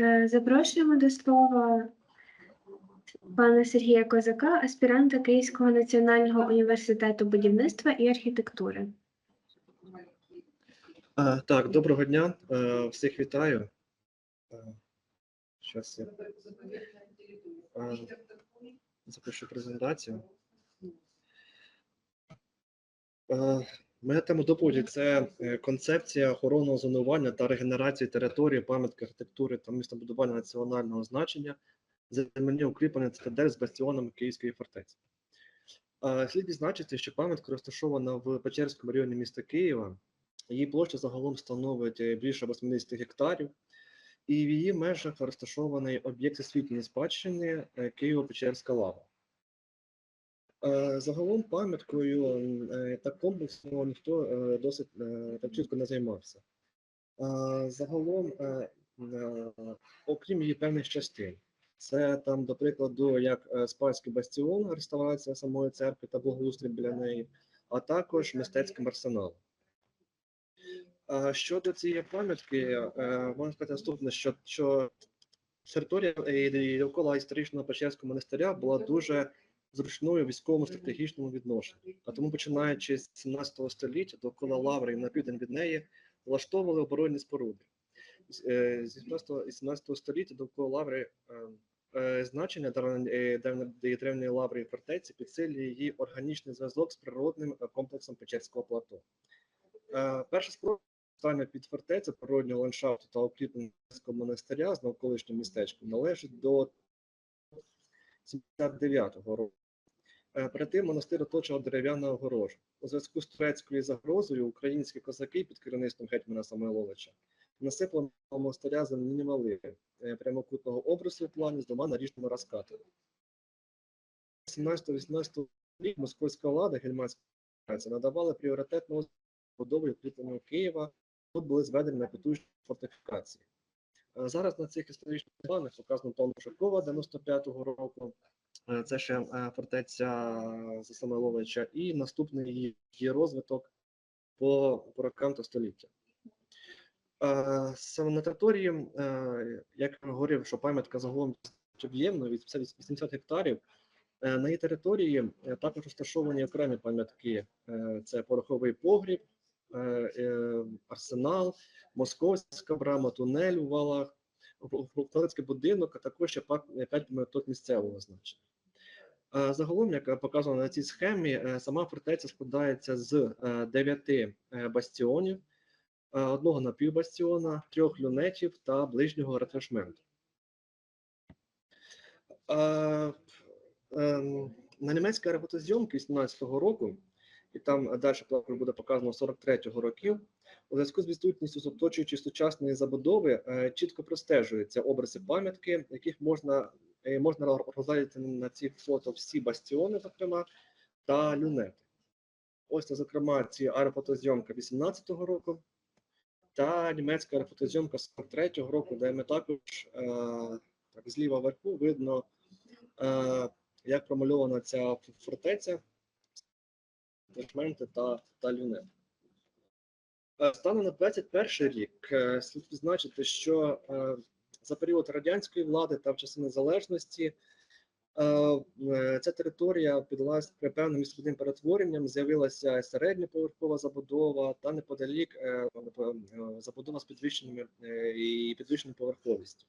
Е, Запрошуємо до слова пана Сергія Козака, аспіранта Київського національного університету будівництва і архітектури. Так, доброго дня. Е, Всіх вітаю. Зараз я е, запишу презентацію. Е, Моя тема доповіді це е, концепція охоронного зонування та регенерації території пам'ятки архітектури та містобудування національного значення, земельні укріплення цитадель з бастіонами Київської фортеці. Слід відзначити, що пам'ятка розташована в Печерському районі міста Києва. Її площа загалом становить е, більше 80 гектарів, і в її межах розташований об'єкт освітньої спадщини е, Києво-Печерська лава. Е, Загалом пам'яткою е, так комплексно ніхто е, досить так чітко не займався. Загалом, окрім її певних частин, це там, до прикладу, як Спальський бастіон, реставрація самої церкви та благоустрій біля неї, а також мистецький арсенал. А Щодо цієї пам'ятки, можна сказати наступне, що, що територія довкола історичного Печерського монастиря була дуже зручною військовому стратегічному відношенні. А тому, починаючи з 17 століття, довкола лаври і на південь від неї влаштовували оборонні споруди. З е, з 18 і 17 століття довкола лаври е, е, значення древньої е, лаври і фортеці підсилює її органічний зв'язок з природним е, комплексом Печерського плато. Е, Перша спроба стання під фортецю природнього ландшафту та укріплення монастиря з навколишнім містечком належить до 79-го року. Е, Перед тим монастир оточував дерев'яна огорожа. У зв'язку з турецькою загрозою українські козаки під керівництвом гетьмана Самойловича насипали на монастиря земляні прямокутного обрису в плані з двома наріжними розкатами. 17-18 рік московська влада гельманська надавала пріоритетну будові укріплення Києва. Тут були зведені на потужні фортифікації. Е, Зараз на цих історичних планах показано план Шакова 95-го року. Е, Це ще е, фортеця Самойловича, і наступний її, розвиток по, по рокам та століття. Е, Саме на території, як я говорив, що пам'ятка загалом об'ємна від 80 гектарів. На її території також розташовані окремі пам'ятки: це пороховий погріб, арсенал, московська брама, тунель у валах, фольклорський будинок, а також ще п'ять пам'яток місцевого значення. Е, Загалом, як показано на цій схемі, е, сама фортеця складається з е, дев'яти е, бастіонів, е, одного напівбастіона, трьох люнетів та ближнього ретрешменту. Е, На німецькій аерофотозйомці 18-го року, і там далі буде показано 43-го років, у зв'язку з відсутністю оточуючої сучасної забудови е, чітко простежуються образи пам'ятки, яких можна, е, можна розглядати на ці фото всі бастіони, зокрема, та люнети. Ось зокрема, ці аерофотозйомка 18-го року та німецька аерофотозйомка 43-го року, де ми також е, так, зліва вверху видно, е, як промальована ця фортеця, та, та люнет. Е, Станом на 21 рік е, слід відзначити, що е, за період радянської влади та в часи незалежності е, е, ця територія піддалась певним містобудним перетворенням, з'явилася середньоповерхова забудова та неподалік е, забудова з підвищеними і підвищеною поверховістю.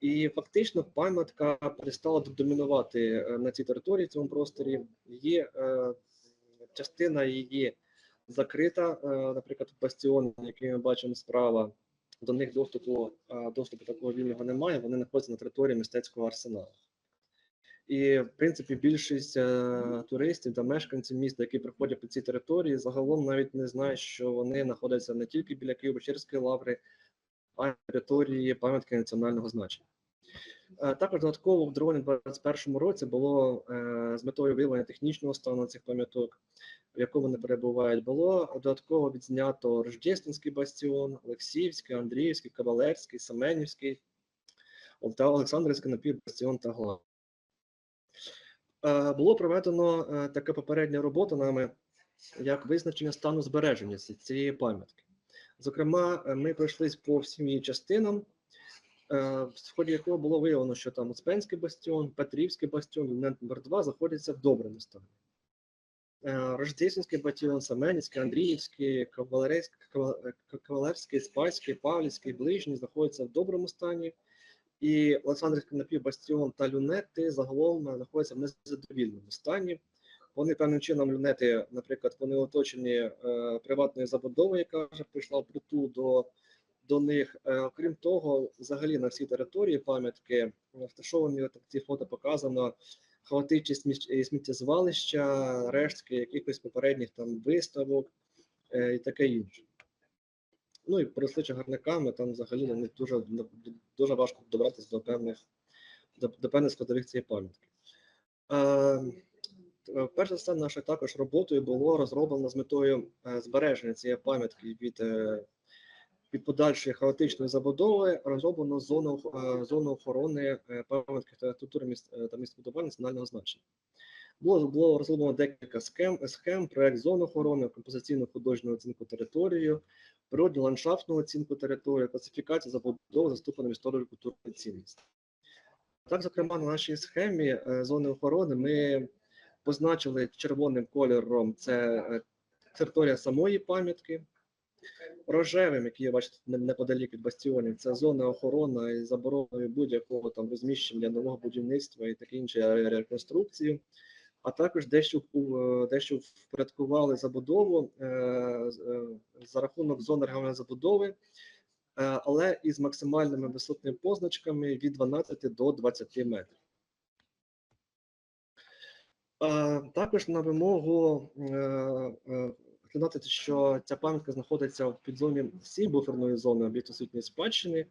І фактично пам'ятка перестала домінувати на цій території, в цьому просторі. Е, частина її закрита, е, наприклад, бастіон, який ми бачимо справа, до них доступу, доступу такого вільного немає, вони знаходяться на території мистецького арсеналу. І, в принципі, більшість е, туристів та мешканців міста, які приходять по цій території, загалом навіть не знають, що вони знаходяться не тільки біля Києво-Печерської лаври, а й території пам'ятки національного значення. Е, Також додатково в дроні 2021 році було е, з метою виявлення технічного стану цих пам'яток, в якому вони перебувають, було додатково відзнято Рождественський бастіон, Олексіївський, Андріївський, Кавалерський, Семенівський, та Олександрівський напівбастіон та Глав. Е, Було проведено така попередня робота нами, як визначення стану збереження цієї пам'ятки. Зокрема, ми пройшлись по всім її частинам в ході якого було виявлено, що там Успенський бастіон, Петрівський бастіон, номер 2 знаходяться в доброму стані. Е, Рождественський батальйон, Семенівський, Андріївський, е, Кавалерський, Спальський, Павлівський, Ближній знаходяться в доброму стані. І Олександрівський напівбастіон та люнети загалом е, знаходяться в незадовільному стані. Вони певним чином люнети, наприклад, вони оточені е, приватною забудовою, яка вже прийшла в притул до, до них. Е, окрім того, взагалі на всій території пам'ятки е, розташовані ці фото показано хаотичні е, сміттєзвалища, рештки якихось попередніх там виставок і таке інше. Ну і поросли чагарниками, там взагалі не дуже, дуже важко добратися до певних, до, до певних складових цієї пам'ятки. Перш за все, нашою також роботою було розроблено з метою збереження цієї пам'ятки від, від подальшої хаотичної забудови, розроблено зону, е, зону охорони е, пам'ятки культури міст е, та містобудування національного значення. Було, було розроблено декілька схем, схем, проект зон охорони, композиційну художню оцінку території, природню ландшафтну оцінку території, класифікацію забудови за ступенем історії культурної цінності. Так, зокрема, на нашій схемі зони охорони ми позначили червоним кольором це територія самої пам'ятки. Рожевим, який є бачите неподалік від бастіонів, це зона охорона і забороною будь-якого там розміщення нового будівництва і таке інше реконструкції. А також дещо е, дещо впорядкували забудову е, е, за рахунок зон регіональної забудови, е, але із максимальними висотними позначками від 12 до 20 метрів. Е, Також на вимогу е, е, розглядати, що ця пам'ятка знаходиться в підзоні всі буферної зони об'єкту освітньої спадщини.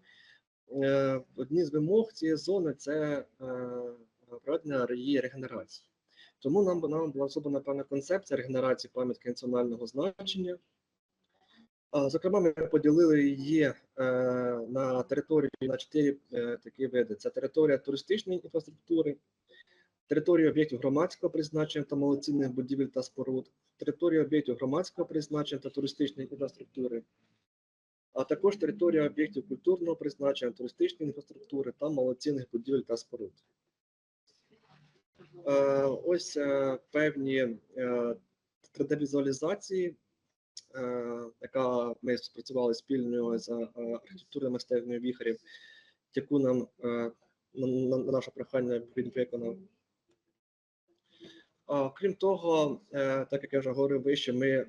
Е, Одні з вимог цієї зони це е, проведення її регенерації. Тому нам, нам була особлена певна концепція регенерації пам'ятки національного значення. Зокрема, ми поділили її е, на території на чотири такі види: це територія туристичної інфраструктури, територія об'єктів громадського призначення та малоцінних будівель та споруд, територія об'єктів громадського призначення та туристичної інфраструктури, а також територія об'єктів культурного призначення, туристичної інфраструктури та малоцінних будівель та споруд. Е, Ось е, певні 3D-візуалізації, е, яка ми спрацювали спільно з архітектурою мистецтвою віхарів, яку нам на, на на наше прохання він виконав. Крім того, е, так як я вже говорив вище, ми е,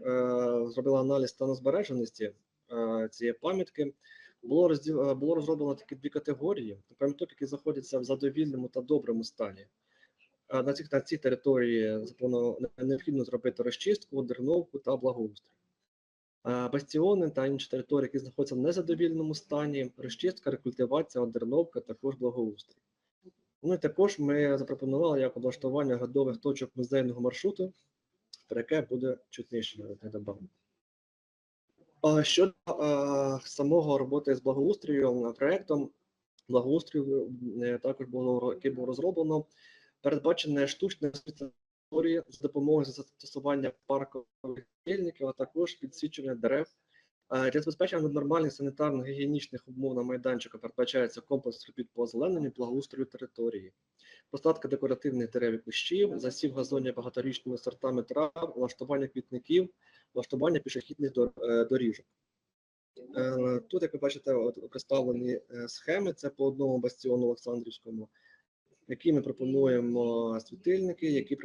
зробили аналіз стану збереженості е, цієї пам'ятки. Було розділ, було розроблено такі дві категорії пам'яток, які знаходяться в задовільному та доброму стані. На цих на цій території необхідно зробити розчистку, дерновку та благоустрій. Бастіони та інші території, які знаходяться в незадовільному стані, розчистка, рекультивація, одерновка, також благоустрій. Ну і також ми запропонували як облаштування годових точок музейного маршруту, про яке буде чуть нижче недобавно. А Щодо е, самого роботи з благоустрою, благоустрою е, також було який був розроблено, передбачене штучне території з допомогою застосування паркових а також підсвічування дерев. Е, Для забезпечення нормальних санітарно-гігієнічних умов на майданчику передбачається комплекс робіт по озелененню, благоустрою території, посадка декоративних дерев і кущів, засів газоння багаторічними сортами трав, влаштування квітників, влаштування пішохідних е, доріжок. Е, Тут, як ви бачите, представлені схеми. Це по одному бастіону Олександрівському, які ми пропонуємо світильники, які,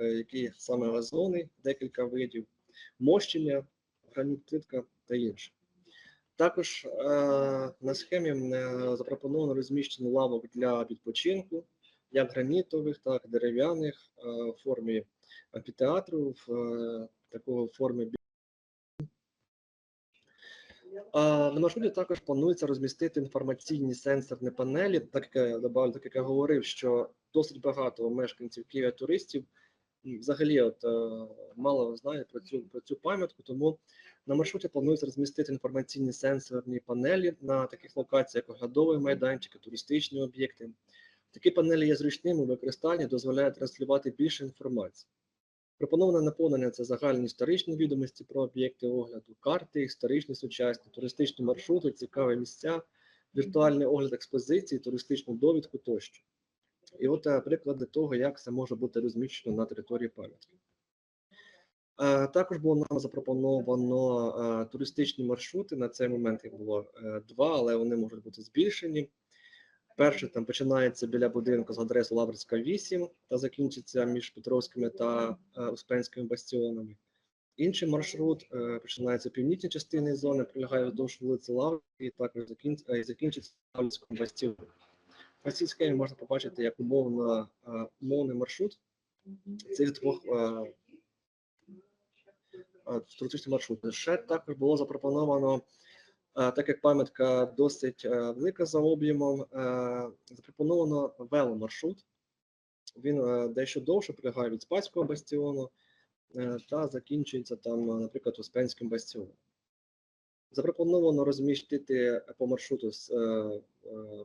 які саме газони, декілька видів, мощення, граніт плитка та інше. Також е, на схемі е, запропоновано розміщення лавок для відпочинку, як гранітових, так і дерев'яних е, в формі амфітеатру, в е, такого формі А, На маршруті також планується розмістити інформаційні сенсорні панелі. Так як добавлю, так як я говорив, що досить багато мешканців Києва туристів взагалі от, е, мало знають про цю, про цю пам'ятку, тому на маршруті планується розмістити інформаційні сенсорні панелі на таких локаціях, як оглядові майданчики, туристичні об'єкти. Такі панелі є зручними у використанні, дозволяють транслювати більше інформації. Пропоноване наповнення це загальні історичні відомості про об'єкти огляду, карти, історичні сучасні, туристичні маршрути, цікаві місця, віртуальний огляд експозиції, туристичну довідку тощо. І от е, приклади того, як це може бути розміщено на території пам'ятки. Е, Також було нам запропоновано е, туристичні маршрути. На цей момент їх було е, два, але вони можуть бути збільшені. Перший там починається біля будинку з адресою Лаврська 8 та закінчиться між Петровськими та Успенськими бастіонами. Інший маршрут починається в північній частині зони, пролягає вздовж вулиці Лаври і також закінчиться Лаврським бастіоном. На цій схемі можна побачити як умовно, умовний маршрут цих двох е, туристичних маршрутів. Ще також було запропоновано, е, так як пам'ятка досить е, велика за об'ємом, запропоновано веломаршрут. Він дещо довше прилягає від Спаського бастіону та закінчується там, наприклад, Успенським бастіоном. Запропоновано розмістити по маршруту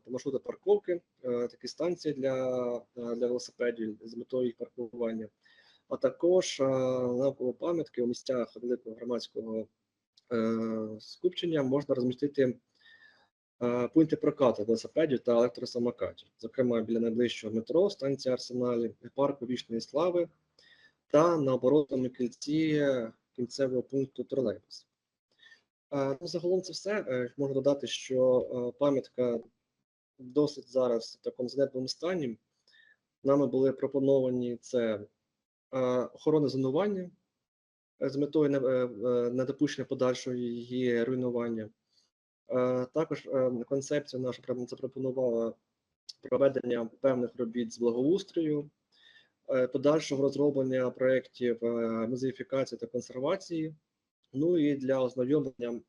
по маршруту парковки, такі станції для, для велосипедів з метою їх паркування, а також е, навколо пам'ятки у місцях великого громадського е, скупчення можна розмістити е, пункти прокату велосипедів та електросамокатів, зокрема біля найближчого метро, станції Арсеналі, парку Вічної Слави та на оборотному кільці кінцевого пункту тролейбус. Ну, загалом це все. Можу додати, що пам'ятка досить зараз в такому занедбаному стані. Нами були пропоновані це охорона зонування е, з метою е, е, недопущення подальшого її руйнування. Е, Також е, концепція наша запропонувала проведення певних робіт з благоустрою, е, подальшого розроблення проєктів е, музеїфікації та консервації. Ну і для ознайомлення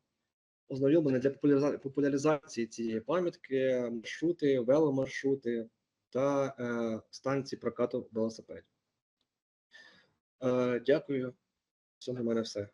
ознайомлення для популяризації цієї пам'ятки, маршрути, веломаршрути та е, станції прокату велосипедів. Е, дякую. Це на мене все.